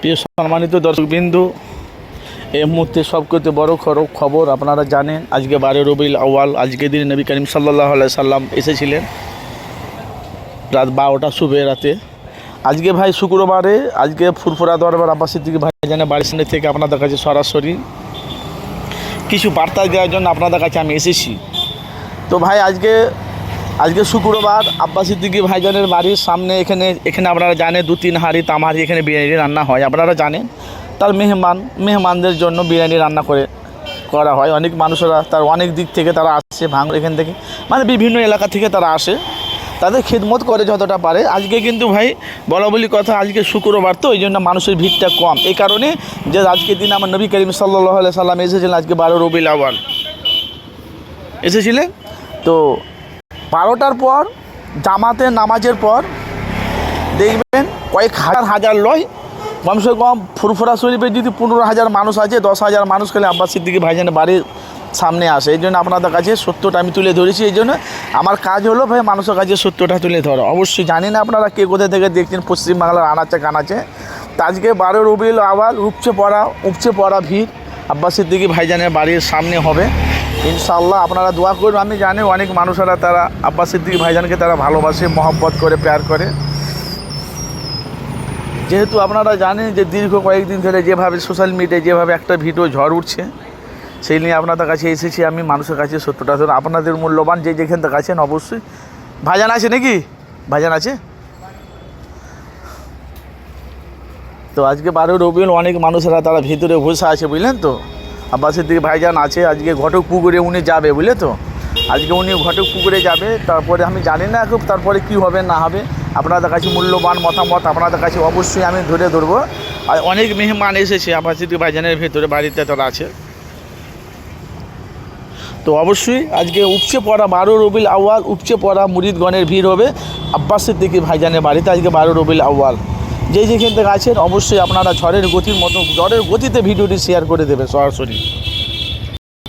প্রিয় সম্মানিত দর্শকবিন্দু, এই মুহূর্তে সবকতে বড় খর- খবর আপনারা জানেন, আজকে বারো রবিল আওয়াল আজকে দিন নবী করিম সাল্লাহ সাল্লাম এসেছিলেন রাত বারোটা শুভে রাতে। আজকে ভাই শুক্রবারে, আজকে ফুরফুরা দরবার আব্বাস সিদ্দিকী ভাই জানে বাড়ির সামনে থেকে আপনাদের কাছে সরাসরি কিছু বার্তা দেওয়ার জন্য আপনাদের কাছে আমি এসেছি। তো ভাই, আজকে আজকে শুক্রবার আব্বাস সিদ্দিকী ভাইজানের বাড়ির সামনে এখানে এখানে আপনারা জানেন দু তিন হাঁড়ি তামাহারি এখানে বিরিয়ানি রান্না হয়। আপনারা জানেন তার মেহমান, মেহমানদের জন্য বিরিয়ানি রান্না করে, করা হয়। অনেক মানুষেরা তার অনেক দিক থেকে তারা আসছে ভাঙড় এখান থেকে। মানে বিভিন্ন এলাকা থেকে তারা আসে। তাদের খেদমত করে যতটা পারে। আজকে কিন্তু ভাই, বলা বলি কথা, আজকে শুক্রবার তো এই জন্য মানুষের ভিড়টা কম। এই কারণে যে আজকের দিন আমার নবী করিম সাল্লাহ সাল্লাম এসেছিলেন আজকে বারো রবিল আওয়াল এসেছিলেন? তো বারোটার পর, জামাতে নামাজের পর, দেখবেন কয়েক হাজার হাজার লয় কমসে কম ফুরফুরা শরীফে যদি পনেরো হাজার মানুষ আছে, দশ হাজার মানুষ খেলে আব্বাস সিদ্দিকি ভাইজানের বাড়ির সামনে আসে। এই জন্য আপনাদের কাছে সত্যটা আমি তুলে ধরেছি। এই জন্য আমার কাজ হলো ভাই মানুষের কাছে সত্যটা তুলে ধরা। অবশ্যই জানি না আপনারা কে কোথা থেকে দেখছেন পশ্চিমবাংলার আনাচে কানাচে। আজকে বারো রবিউল আওয়াল, উপচে পড়া উপচে পড়া ভিড় আব্বাস সিদ্দিকি ভাইজানের বাড়ির সামনে হবে। ইনশাআল্লাহ আপনারা দোয়া করুন। আমি জানি অনেক মানুষেরা তারা আব্বাস সিদ্দিক ভাইজানকে তারা ভালোবাসে, মহব্বত করে, প্যার করে। যেহেতু আপনারা জানেন যে দীর্ঘ কয়েকদিন ধরে যেভাবে সোশ্যাল মিডিয়ায় যেভাবে একটা ভিডিও ঝড় উঠছে, সেই নিয়ে আপনাদের কাছে এসেছি আমি, মানুষের কাছে সত্যটা। ধরুন আপনাদের মূল্যবান যে যেখান থেকে আছেন, অবশ্যই। ভাজান আছে নাকি? ভাজান আছে? তো আজকে বারো রবিউল অনেক মানুষেরা তারা ভিতরে বসে আছে, বুঝলেন তো? আব্বাসের দিকে ভাইজান আছে, আজকে ঘটক পুকুরে উনি যাবে, বুঝলে তো? আজকে উনি ঘটক পুকুরে যাবে, তারপরে আমি জানি না এখন তারপরে কি হবে, না হবে, আপনাদের কাছে মূল্যবান মতামত আপনাদের কাছে অবশ্যই আমি ধরে ধরবো। আর অনেক মেহমান এসেছে আব্বাসের দিকে ভাইজানের ভেতরে, বাড়িতে তারা আছে। তো অবশ্যই আজকে উপচে পড়া বারো রবিল আউয়াল, উপচে পড়া মুরিদগণের ভিড় হবে আব্বাসের দিকে ভাইজানের বাড়িতে আজকে বারো রবিল আউয়াল। যে যেখান থেকে আছেন, অবশ্যই আপনারা ঝড়ের গতির মতো, ঝড়ের গতিতে ভিডিওটি শেয়ার করে দেবে সরাসরি।